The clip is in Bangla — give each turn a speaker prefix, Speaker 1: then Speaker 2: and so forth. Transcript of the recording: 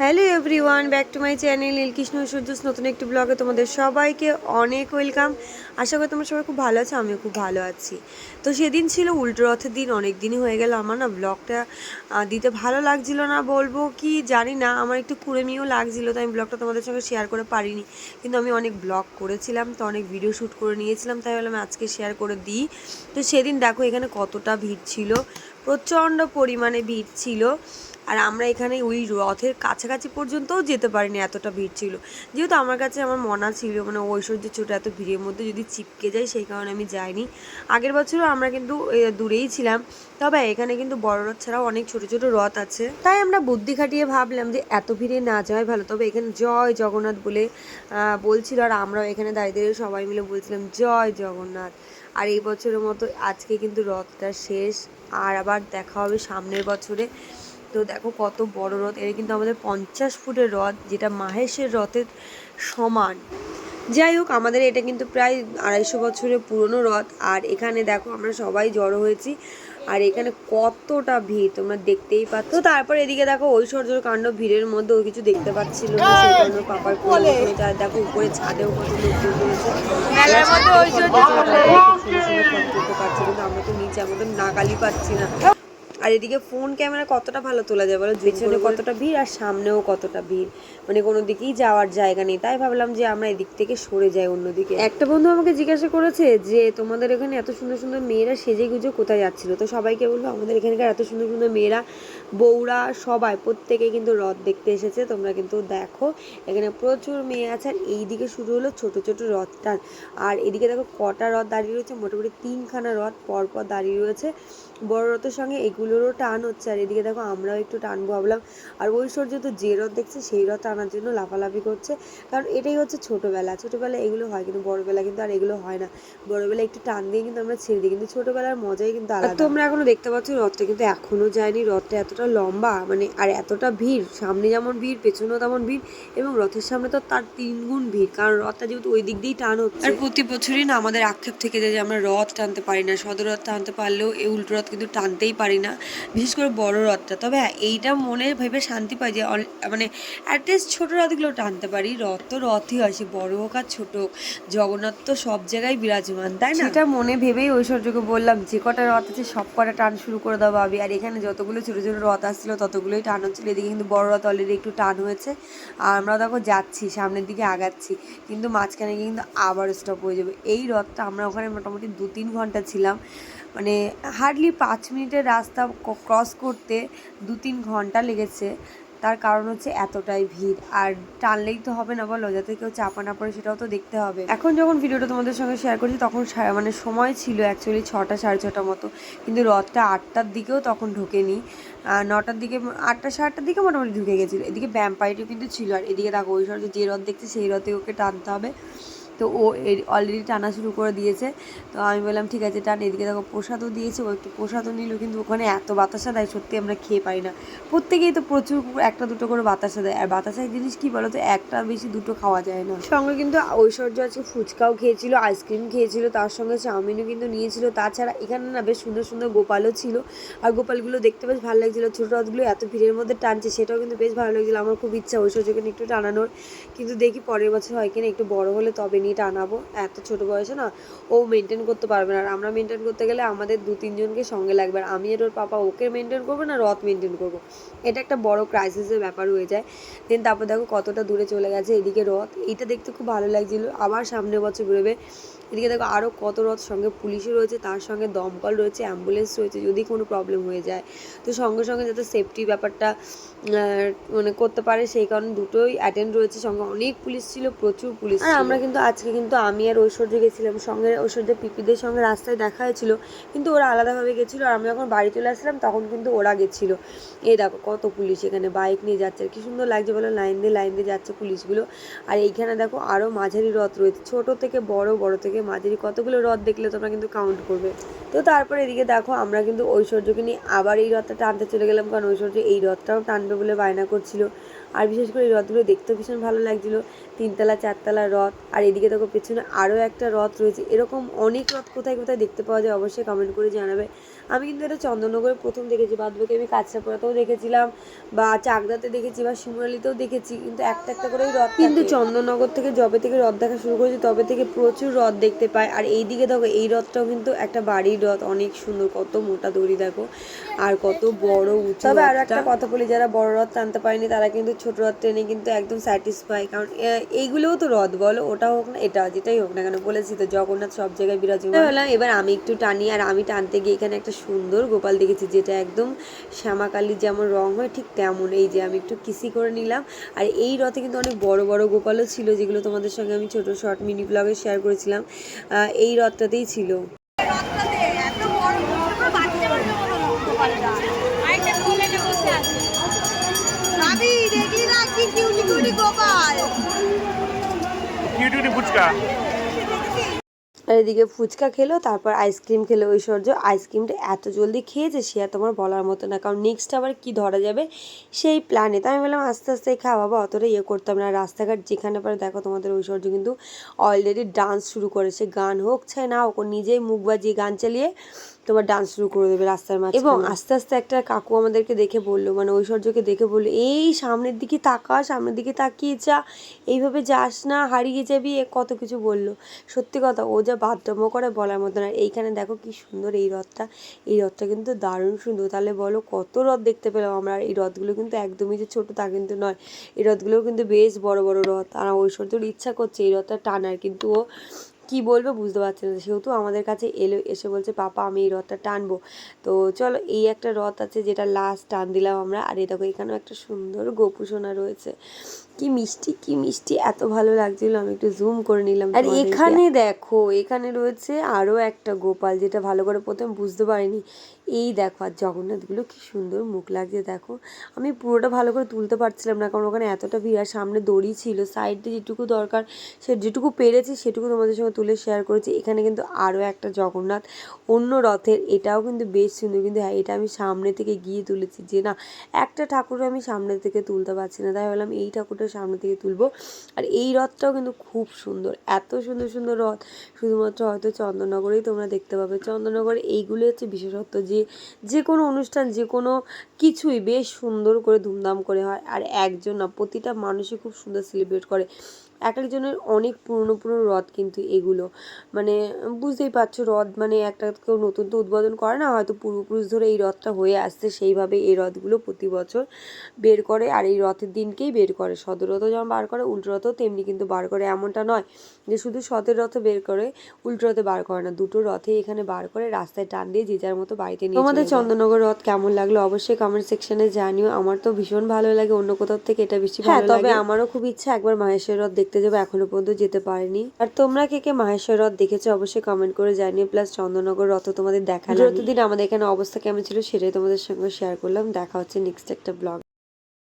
Speaker 1: Hello everyone, back to my channel Nilkrishna Surya's নতুন একটি ব্লগে তোমাদের সবাইকে অনেক ওয়েলকাম। আশা করি তোমরা সবাই খুব ভালো আছো, আমিও খুব ভালো আছি। তো সেদিন ছিল উল্টো রথের দিন অনেক দিনই হয়ে গেল। আমার না ব্লগটা দিতে ভালো লাগছিল না বলব কি জানি না, আমার একটু কুড়েমিও লাগছিল তো আমি ব্লগটা তোমাদের সঙ্গে শেয়ার করে পারিনি। কিন্তু আমি অনেক ব্লগ করেছিলাম, তো অনেক ভিডিও শ্যুট করে নিয়েছিলাম, তাই বললাম আজকে শেয়ার করে দিই। তো সেদিন দেখো এখানে কতটা ভিড় ছিল, প্রচণ্ড পরিমাণে ভিড় ছিল। আর আমরা এখানে ওই রথের কাছাকাছি পর্যন্তও যেতে পারিনি, এতটা ভিড় ছিল। যেহেতু আমার কাছে আমার মনা ছিল মানে ঐশ্বর্য ছোটো এত ভিড়ের মধ্যে যদি চিপকে যায় সেই কারণে আমি যাইনি। আগের বছরও আমরা কিন্তু দূরেই ছিলাম। তবে এখানে কিন্তু বড় রথ ছাড়াও অনেক ছোট ছোট রথ আছে। তাই আমরা বুদ্ধি খাটিয়ে ভাবলাম যে এত ভিড়ে না যাওয়াই ভালো। তবে এখানে জয় জগন্নাথ বলে বলছিল আর আমরাও এখানে দাঁড়িয়ে দাঁড়িয়ে সবাই মিলে বলছিলাম, জয় জগন্নাথ। আর এই বছরের মতো আজকে কিন্তু রথটা শেষ। আর আবার দেখা হবে সামনের বছরে। তো দেখো কত বড় রথ। এটা কিন্তু আমাদের পঞ্চাশ ফুটের রথ যেটা মাহেশের রথের সমান। যাই হোক আমাদের এটা কিন্তু প্রায় আড়াইশো বছরের পুরনো রথ। আর এখানে দেখো আমরা সবাই জড়ো হয়েছি। আর এখানে কতটা ভিড় তোমরা দেখতেই পাচ্ছ। তারপর এদিকে দেখো ঐশ্বর্যর কাণ্ড ভিড়ের মধ্যে ও কিছু দেখতে পাচ্ছিল না সেই কারণে পাপার দেখো উপরে ছাদেও কত লোকজন রয়েছে মেলার মধ্যে ঐশ্বর্য করতে পারছি কিন্তু আমরা তো নিচে আমাদের নাগালি পাচ্ছি না। আর এদিকে ফোন ক্যামেরা কতটা ভালো তোলা যায় বলো? পেছনে কতটা ভিড় আর সামনেও কতটা ভিড়? মানে কোনো দিকেই যাওয়ার জায়গা নেই। তাই ভাবলাম যে আমরা এদিক থেকে সরে যাই অন্যদিকে। একটা বন্ধু আমাকে জিজ্ঞাসা করেছে যে তোমাদের এখানে এত সুন্দর সুন্দর মেয়েরা সেজে গুজে কোথায় যাচ্ছিল? তো সবাইকে বলব আমাদের এখানকার এত সুন্দর সুন্দর মেয়েরা বউরা সবাই প্রত্যেকে কিন্তু রথ দেখতে এসেছে। তোমরা কিন্তু দেখো এখানে প্রচুর মেয়ে আছে। আর এইদিকে শুরু হলো ছোট ছোট রথ টান আর এদিকে দেখো কটা রথ দাঁড়িয়ে রয়েছে। মোটামুটি তিনখানা রথ পরপর দাঁড়িয়ে রয়েছে। বড় রথের সঙ্গে এগুলোরও টান হচ্ছে। আর এদিকে দেখো আমরাও একটু টানবো ভাবলাম। আর ঐশ্বর্য তো যে রথ দেখছে সেই রথ টানার জন্য লাফালাফি করছে। কারণ এটাই হচ্ছে ছোটোবেলা। ছোটোবেলা এগুলো হয় কিন্তু বড়বেলা কিন্তু আর এগুলো হয় না। বড়বেলা একটু টান দিয়ে কিন্তু আমরা ছেড়ে দিই। কিন্তু ছোটোবেলার মজাই কিন্তু আলাদা। তোমরা এখনও দেখতে পাচ্ছ রথটা কিন্তু এখনও যায়নি। রথটা এতটা লম্বা মানে আর এতটা ভিড়। সামনে যেমন ভিড় পেছনেও তেমন ভিড়। এবং রথের সামনে তো তার তিন গুণ ভিড়। কারণ রথটা যেহেতু ওই দিক দিয়েই টান হচ্ছে। আর প্রতি বছরই না আমাদের আক্ষেপ থেকে যায় যে আমরা রথ টানতে পারি না। সদর রথ টানতে পারলেও এই উল্টো রথ কিন্তু টানতেই পারি না বিশেষ করে বড় রথটা। তবে হ্যাঁ, এইটা মনে ভেবে শান্তি পাই যে মানে অ্যাটলিস্ট ছোট রথগুলো টানতে পারি। রথ তো রথই হয় সে বড় হোক আর ছোট হোক জগন্নাথ তো সব জায়গায় বিরাজমান তাই না? সেটা মনে ভেবেই ঐশ্বর্যকে বললাম যে কটা রথ আছে সব কটা টান শুরু করে দাও ভাবি। আর এখানে যতগুলো ছোট ছোট রথ আসছিল ততগুলোই টান হচ্ছিল। এদিকে কিন্তু বড় রথ অলরেডি একটু টান হয়েছে। আর আমরা দেখো যাচ্ছি সামনের দিকে আগাচ্ছি কিন্তু মাঝখানে গিয়ে কিন্তু আবার স্টপ হয়ে যাবে। এই রথটা আমরা ওখানে মোটামুটি দু তিন ঘণ্টা ছিলাম। মানে হার্ডলি পাঁচ মিনিটের রাস্তা ক্রস করতে দু তিন ঘণ্টা লেগেছে। তার কারণ হচ্ছে এতটাই ভিড়। আর টানলেই তো হবে না বলো যাতে কেউ চাপা না পড়ে, সেটাও তো দেখতে হবে। এখন যখন ভিডিওটা তোমাদের সঙ্গে শেয়ার করছি, তখন মানে সময় ছিল অ্যাকচুয়ালি ছটা, সাড়ে ছটা মতো। কিন্তু রথটা আটটার দিকেও তখন ঢোকেনি। নটার দিকে, আটটা সাড়ে আটটার দিকে মোটামুটি ঢুকে গেছিল। এদিকে ব্যাম্পাইটিও কিন্তু ছিল। আর এদিকে দেখো ওই সরকার যে রথ দেখছে, সেই রথে ওকে টানতে হবে। তো ও অলরেডি টানা শুরু করে দিয়েছে। তো আমি বললাম, ঠিক আছে, টান, এদিকে দেখো, প্রসাদও দিয়েছে, ও একটু প্রসাদও নিল, কিন্তু ওখানে এত বাতাসা দেয়, সত্যি আমরা খেয়ে পাই না। প্রত্যেকেই তো প্রচুর একটা দুটো করে বাতাসা দেয়। আর বাতাসার জিনিস কি বলো তো একটা বেশি দুটো খাওয়া যায় না। সঙ্গে কিন্তু ঐশ্বর্য আজকে ফুচকাও খেয়েছিল আইসক্রিম খেয়েছিল, তার সঙ্গে চাউমিনও কিন্তু নিয়েছিল। তাছাড়া এখানে না বেশ সুন্দর সুন্দর গোপালও ছিল। আর গোপালগুলো দেখতে বেশ ভালো লাগছিল। ছোটো রথগুলো এত ভিড়ের মধ্যে টানছে, সেটাও কিন্তু বেশ ভালো লাগছিল। আমার খুব ইচ্ছা ঐশ্বর্যকে একটু টানানোর। কিন্তু দেখি পরের বছর হয় কিনা, একটু বড় হলে তবে নিয়ে টানাবো। এত ছোট বয়সে না ও মেনটেন করতে পারবে না। আর আমরা মেনটেন করতে গেলে আমাদের দু তিনজনকে সঙ্গে লাগবে। আর আমি আর ওর পাপা ওকে মেনটেন করব না, রথ মেনটেন করব। এটা একটা বড় ক্রাইসিসের ব্যাপার হয়ে যায়। দেন তারপর দেখো কতটা দূরে চলে গেছে এদিকে রথ। এইটা দেখতে খুব ভালো লাগছিল। আবার সামনের বছর বেরোবে এদিকে দেখো আরও কত রথ সঙ্গে পুলিশও রয়েছে তার সঙ্গে দমকল রয়েছে অ্যাম্বুলেন্স রয়েছে যদি কোনো প্রবলেম হয়ে যায়। তো সঙ্গে সঙ্গে যাতে সেফটি ব্যাপারটা মানে করতে পারে সেই কারণে দুটোই অ্যাটেন্ড রয়েছে। সঙ্গে অনেক পুলিশ ছিল প্রচুর পুলিশ আর আমরা কিন্তু আজকে কিন্তু আমি আর ঐশ্বর্য গেছিলাম। সঙ্গে ঐশ্বর্য পিপিদের সঙ্গে রাস্তায় দেখা হয়েছিল। কিন্তু ওরা আলাদাভাবে গেছিল আর আমি যখন বাড়ি চলে আসলাম তখন কিন্তু ওরা গেছিল। এই দেখো কত পুলিশ এখানে বাইক নিয়ে যাচ্ছে। আর কি সুন্দর লাগছে বলো লাইন দিয়ে লাইন দিয়ে যাচ্ছে পুলিশগুলো। আর এইখানে দেখো আরও মাঝারি রথ রয়েছে ছোট থেকে বড় বড় থেকে মাঝারি কতগুলো রথ দেখলে তোমরা কিন্তু কাউন্ট করবে। তো তারপর এদিকে দেখো, আমরা কিন্তু ঐশ্বর্যকে নিয়ে আবার এই রথটা টানতে চলে গেলাম, কারণ ঐশ্বর্য এই রথটাও টানবে বলে বায়না করছিল। আর বিশেষ করে এই রথগুলো দেখতেও ভীষণ ভালো লাগছিল। তিনতলা চারতলা রথ আর এদিকে দেখো পেছনে আরও একটা রথ রয়েছে। এরকম অনেক রথ কোথায় কোথায় দেখতে পাওয়া যায় অবশ্যই কমেন্ট করে জানাবে। আমি কিন্তু এটা চন্দননগরে প্রথম দেখেছি বাদ বাকি আমি কাছড়াপাড়াতেও দেখেছিলাম বা চাকদাতে দেখেছি বা শিমুরালিতেও দেখেছি কিন্তু একটা একটা করেই রথ কিন্তু চন্দননগর থেকে যবে থেকে রথ দেখা শুরু করেছি তবে থেকে প্রচুর রথ দেখতে পাই আর এই দিকে দেখো এই রথটাও কিন্তু একটা বাড়ির রথ অনেক সুন্দর কত মোটা দড়ি দেখো আর কত বড় উঁচু তবে আরও একটা কথা বলি যারা বড় রথ টানতে পারেনি তারা কিন্তু ছোট রথ টেনে কিন্তু একদম স্যাটিসফাই কারণ এইগুলোও তো রথ বলো ওটা হোক না এটা যেটাই হোক না কেন বলেছি তো জগন্নাথ সব জায়গায় বিরাজমান। হলাম এবার আমি একটু টানি আর আমি টানতে গিয়ে এখানে একটা সুন্দর গোপাল দেখেছি যেটা একদম শ্যামাকালির যেমন রং হয় ঠিক তেমন এই যে আমি একটু কিসি করে নিলাম। আর এই রথে কিন্তু অনেক বড় বড় গোপালও ছিল যেগুলো তোমাদের সঙ্গে আমি ছোট শর্ট মিনি ব্লগে শেয়ার করেছিলাম এই রথটাতেই ছিল।
Speaker 2: ফুচকা।
Speaker 1: এদিকে ফুচকা খেলো, তারপর আইসক্রিম খেলো ঐশ্বর্য। আইসক্রিমটা এত জলদি খেয়েছে, সে আর তোমার বলার মতো না। কারণ নেক্সট আবার কি ধরা যাবে, সেই প্ল্যানে তাই আমি বললাম, আস্তে আস্তে খাওয়া বাবা, অতটা ইয়ে করতাম না। রাস্তাঘাট যেখানে পারে, দেখো তোমাদের ঐশ্বর্য কিন্তু অলরেডি ডান্স শুরু করেছে। গান হোক চাই না হোক নিজেই মুখ বাজিয়ে গান চালিয়ে তোমার ডান্স শুরু করে দেবে রাস্তার মাঝে এবং আস্তে আস্তে একটা কাকু আমাদেরকে দেখে বলল মানে ঐশ্বর্যকে দেখে বলল, এই সামনের দিকে তাকা, সামনের দিকে তাকিয়ে যা, এইভাবে যাস না, হারিয়ে যাবি, এ কত কিছু বলল। সত্যি কথা, ও যা বাধ্যম করে বলার মতো না এইখানে দেখো কি সুন্দর এই রথটা এই রথটা কিন্তু দারুণ সুন্দর। তাহলে বলো, কত রথ দেখতে পেলাম আমরা, এই রথগুলো কিন্তু একদমই যে ছোট তা কিন্তু নয়, এই রথগুলোও কিন্তু বেশ বড় বড় রথ, আর ঐশ্বর্যর ইচ্ছা করছে এই রথটা টানার, কিন্তু ও কি বলবে বুঝতে পারছি না। সেহেতু আমাদের কাছে এলো এসে বলছে পাপা আমি এই রথটা টানবো। তো চলো এই একটা রথ আছে যেটা লাস্ট টান দিলাম আমরা। আর এই দেখো এখানেও একটা সুন্দর গোপু সোনা রয়েছে। কি মিষ্টি কি মিষ্টি এত ভালো লাগছিল। আমি একটু জুম করে নিলাম আর এখানে দেখো এখানে রয়েছে আরও একটা গোপাল যেটা ভালো করে প্রথমে বুঝতে পারিনি। এই দেখো, আর জগন্নাথগুলো কি সুন্দর মুখ লাগছে, দেখো। আমি পুরোটা ভালো করে তুলতে পারছিলাম না, কারণ ওখানে এতটা ভিড়, আর সামনে দড়ি ছিল, সাইডে যেটুকু দরকার, সে যেটুকু পেরেছি সেটুকু তোমাদের সঙ্গে তুলে শেয়ার করেছি। এখানে কিন্তু আরও একটা জগন্নাথ, অন্য রথের, এটাও কিন্তু বেশ সুন্দর, কিন্তু হ্যাঁ এটা আমি সামনে থেকে গিয়ে তুলেছি যে না, একটা ঠাকুর আমি সামনে থেকে তুলতে পারছি না, তাই বললাম এই ঠাকুরটা সামনে থেকে তুলবো। আর এই রথটাও কিন্তু খুব সুন্দর, এত সুন্দর সুন্দর রথ, শুধুমাত্র হয়তো চন্দননগরেই তোমরা দেখতে পাবে। চন্দননগরে এইগুলো হচ্ছে বিশেষত্ব, যে যে কোনো অনুষ্ঠান, যে কোনো কিছুই বেশ সুন্দর করে ধুমধাম করে হয়। আর একজন না, প্রতিটা মানুষই খুব সুন্দর সেলিব্রেট করে। এক একজনের অনেক পুরনো পুরনো রথ কিন্তু এগুলো। মানে বুঝতেই পারছ রথ মানে একটা কেউ নতুন তো উদ্বোধন করে না হয়তো পূর্বপুরুষ ধরে এই রথটা হয়ে আসছে সেইভাবে এই রথগুলো প্রতি বছর বের করে আর এই রথের দিনকেই বের করে। সদর রথও যেমন বার করে উল্টো রথও তেমনি কিন্তু বার করে। এমনটা নয় যে শুধু সদের রথে বের করে উল্টো রথে বার করে না দুটো রথে এখানে বার করে রাস্তায় টান দিয়ে যে যার মতো বাড়িতে নিয়ে তোমাদের চন্দননগর রথ কেমন লাগল? অবশ্যই কমেন্ট সেকশনে জানিও। আমার তো ভীষণ ভালো লাগে অন্য কোথাও থেকে এটা বেশি ভালো লাগে। তবে আমারও খুব ইচ্ছা একবার মাহেশ্বর রথ দেখতে যাব, এখনও পর্যন্ত যেতে পারিনি। আর তোমরা কে কে মাহেশ্বর রথ দেখেছ অবশ্যই কমেন্ট করে জানিয়ে প্লাস চন্দননগর রথ তোমাদের দেখা যতদিন আমাদের এখানে অবস্থা কেমন ছিল সেটাই তোমাদের সঙ্গে শেয়ার করলাম। দেখা হচ্ছে নেক্সট একটা ব্লগ